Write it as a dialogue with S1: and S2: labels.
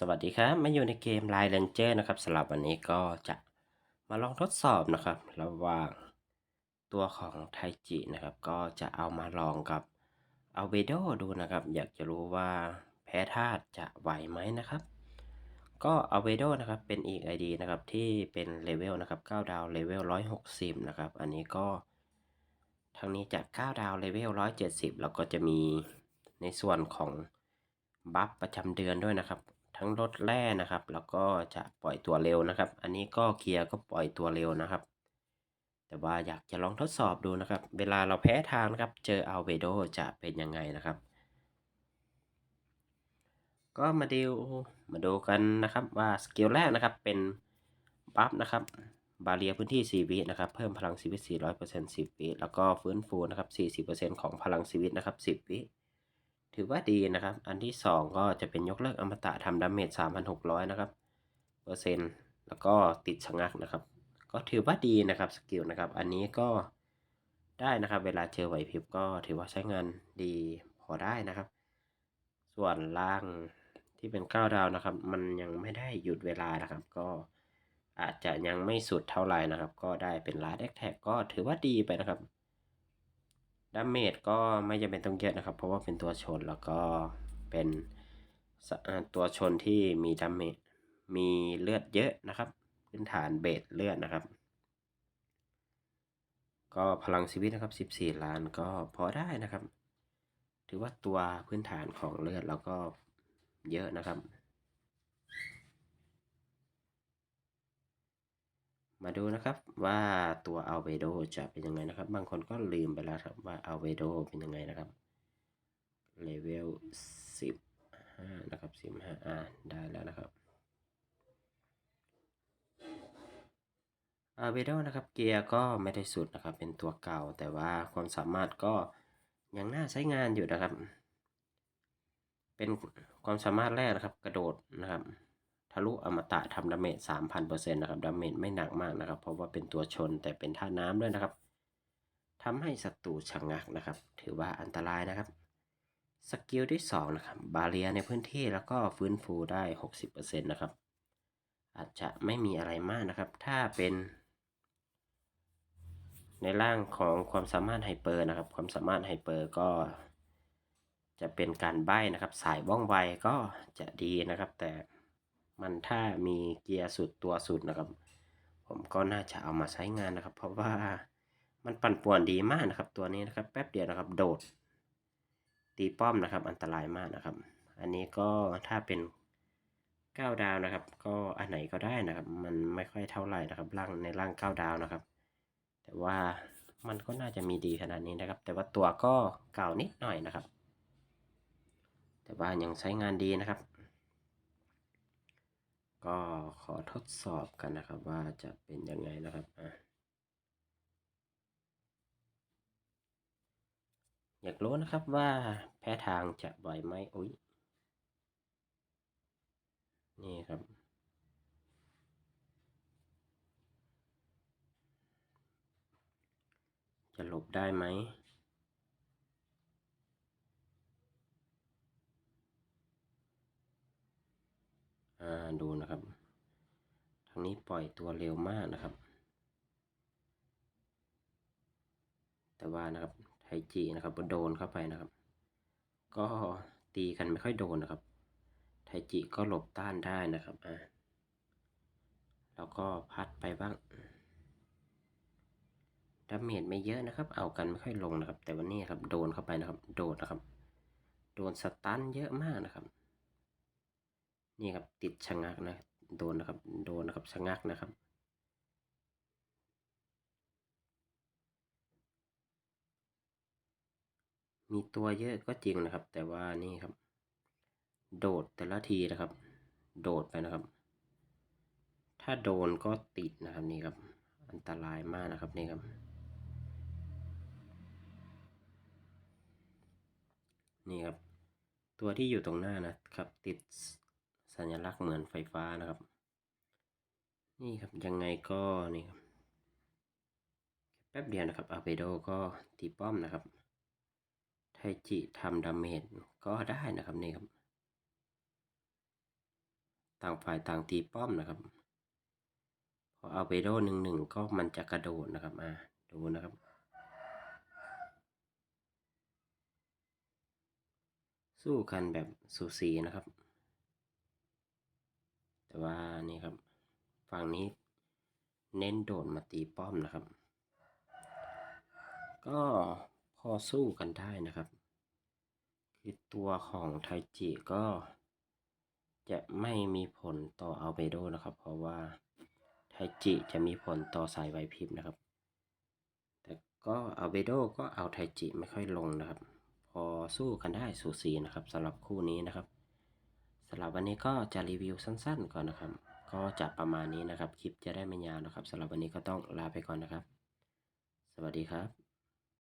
S1: สวัสดีครับมาอยู่ในเกม Line Ranger นะครับสำหรับวันนี้ก็จะมาลองทดสอบนะครับ ระหว่างตัวของไทจินะครับ ก็จะเอามาลองกับอเบโดดูนะครับ อยากจะรู้ว่าแพ้ธาตุจะไหวไหมนะครับ ก็อเบโดนะครับเป็นอีก ID นะครับที่เป็นเลเวลนะครับ9ดาวเลเวล160 นะครับ อันนี้ก็ทางนี้จะ9ดาวเลเวล170 แล้วก็จะมีในส่วนของบัฟประจำเดือนด้วยนะครับ ทั้งลดแร่นะครับ แล้วก็จะปล่อยตัวเร็วนะครับ อันนี้ก็เกียร์ก็ปล่อยตัวเร็วนะครับ แต่ว่าอยากจะลองทดสอบดูนะครับ เวลาเราแพ้ทางนะครับ เจออัลเบโดจะเป็นยังไงนะครับ ก็มาดูมาดูกันนะครับว่าสกิลแรกนะครับเป็นบัฟนะครับบาเรียพื้นที่ 4 วินะครับ เพิ่มพลังชีวิต 400% 10 วิ แล้วก็ฟื้นฟูนะครับ 40%ของพลังชีวิตนะครับ 10 วิ ถือว่าดีนะครับ อันที่ 2 ก็จะเป็นยกเลิกอมตะทำดาเมจ 3,600 นะครับ เปอร์เซ็นต์แล้วก็ติดชะงักนะครับ ก็ถือว่าดีนะครับสกิลนะครับ อันนี้ก็ได้นะครับ เวลาเจอไหวพริบก็ถือว่าใช้งานดีพอได้นะครับ ส่วนล่างที่เป็น 9 ดาวนะครับ มันยังไม่ได้หยุดเวลานะครับ ก็อาจจะยังไม่สุดเท่าไหร่นะครับ ก็ได้เป็นลาดแท็กก็ถือว่าดีไปนะครับ ดาเมจก็ไม่จำเป็นต้องเยอะนะครับ เพราะว่าเป็นตัวชนแล้วก็เป็นตัวชนที่มีดาเมจมีเลือดเยอะนะครับพื้นฐานเบสเลือดนะครับ ก็พลังชีวิตนะครับ 14 ล้านก็พอได้นะครับ ถือว่าตัวพื้นฐานของเลือดแล้วก็เยอะนะครับ มาดูนะครับว่าตัวอัลเบโดจะเป็นยังไงนะครับ บางคนก็ลืมไปแล้วครับว่าอัลเบโดเป็นยังไงนะครับเลเวล15นะครับ15อ่าได้แล้วนะครับอัลเบโดนะครับเกียร์ก็ไม่ได้สุดนะครับ เป็นตัวเก่าแต่ว่าความสามารถก็ยังน่าใช้งานอยู่นะครับ เป็นความสามารถแรกนะครับ กระโดดนะครับะลุอมตะทำดาเมจ3,000%นต์นะครับ ดาเมจไม่หนักมากนะครับ เพราะว่าเป็นตัวชนแต่เป็นท่าน้ำด้วยนะครับทำให้ศัตรูชะงักนะครับ ถือว่าอันตรายนะครับ สกิลที่2นะครับ บาเรียในพื้นที่แล้วก็ฟื้นฟูได้60%นะครับ อาจจะไม่มีอะไรมากนะครับ ถ้าเป็น ในร่างของความสามารถไฮเปอร์นะครับ ความสามารถไฮเปอร์ก็จะเป็นการใบ้นะครับ สายว่องไวก็จะดีนะครับ แต่ มันถ้ามีเกียร์สุดตัวสุดนะครับ ผมก็น่าจะเอามาใช้งานนะครับ เพราะว่ามันปั่นป่วนดีมากนะครับ ตัวนี้นะครับ แป๊บเดียวนะครับ โดด ตีป้อมนะครับ อันตรายมากนะครับ อันนี้ก็ถ้าเป็น9ดาวนะครับ ก็อันไหนก็ได้นะครับ มันไม่ค่อยเท่าไหร่นะครับร่างในร่าง9ดาวนะครับ แต่ว่ามันก็น่าจะมีดีขนาดนี้นะครับ แต่ว่าตัวก็เก่านิดหน่อยนะครับ แต่ว่ายังใช้งานดีนะครับ ก็ขอทดสอบกันนะครับว่าจะเป็นยังไงนะครับอยากรู้นะครับว่าแพ้ทางจะบ่อยไหมอุ้ยนี่ครับ จะหลบได้ไหม ดูนะครับ ทางนี้ปล่อยตัวเร็วมากนะครับ แต่ว่านะครับไทจีนะครับโดนเข้าไปนะครับ ก็ตีกันไม่ค่อยโดนนะครับ ไทจิก็หลบต้านได้นะครับอ่าแล้วก็พัดไปบ้างดาเมจไม่เยอะนะครับ เอากันไม่ค่อยลงนะครับ แต่วันนี้ครับโดนเข้าไปนะครับ โดนนะครับ โดนสตันเยอะมากนะครับ นี่ครับติดชะงักนะโดนนะครับโดนนะครับชะงักนะครับ มีตัวเยอะก็จริงนะครับ แต่ว่านี่ครับ โดดแต่ละทีนะครับ โดดไปนะครับ ถ้าโดนก็ติดนะครับนี่ครับ อันตรายมากนะครับนี่ครับ นี่ครับ ตัวที่อยู่ตรงหน้านะครับ ติด สัญลักษณ์เหมือนไฟฟ้านะครับ นี่ครับยังไงก็นี่ครับแป๊บเดียวนะครับอาเปโดก็ตีป้อมนะครับ ไทจิทำดาเมจก็ได้นะครับนี่ครับ ต่างฝ่ายต่างตีป้อมนะครับพออาเบโดหนึ่งหนึ่งก็มันจะกระโดดนะครับอ่าดูนะครับสู้กันแบบสูสีนะครับ แต่ว่านี่ครับ ฝั่งนี้เน้นโดดมาตีป้อมนะครับ ก็พอสู้กันได้นะครับ คือตัวของไทจิก็จะไม่มีผลต่ออัลเบโดนะครับ เพราะว่าไทจิจะมีผลต่อสายไวพริบนะครับ แต่ก็อัลเบโดก็เอาไทจิไม่ค่อยลงนะครับ พอสู้กันได้สูสีนะครับสำหรับคู่นี้นะครับ สำหรับวันนี้ก็จะรีวิวสั้นๆ ก่อนนะครับ ก็จะประมาณนี้นะครับ คลิปจะได้ไม่ยาวนะครับสำหรับวันนี้ก็ต้องลาไปก่อนนะครับ สวัสดีครับ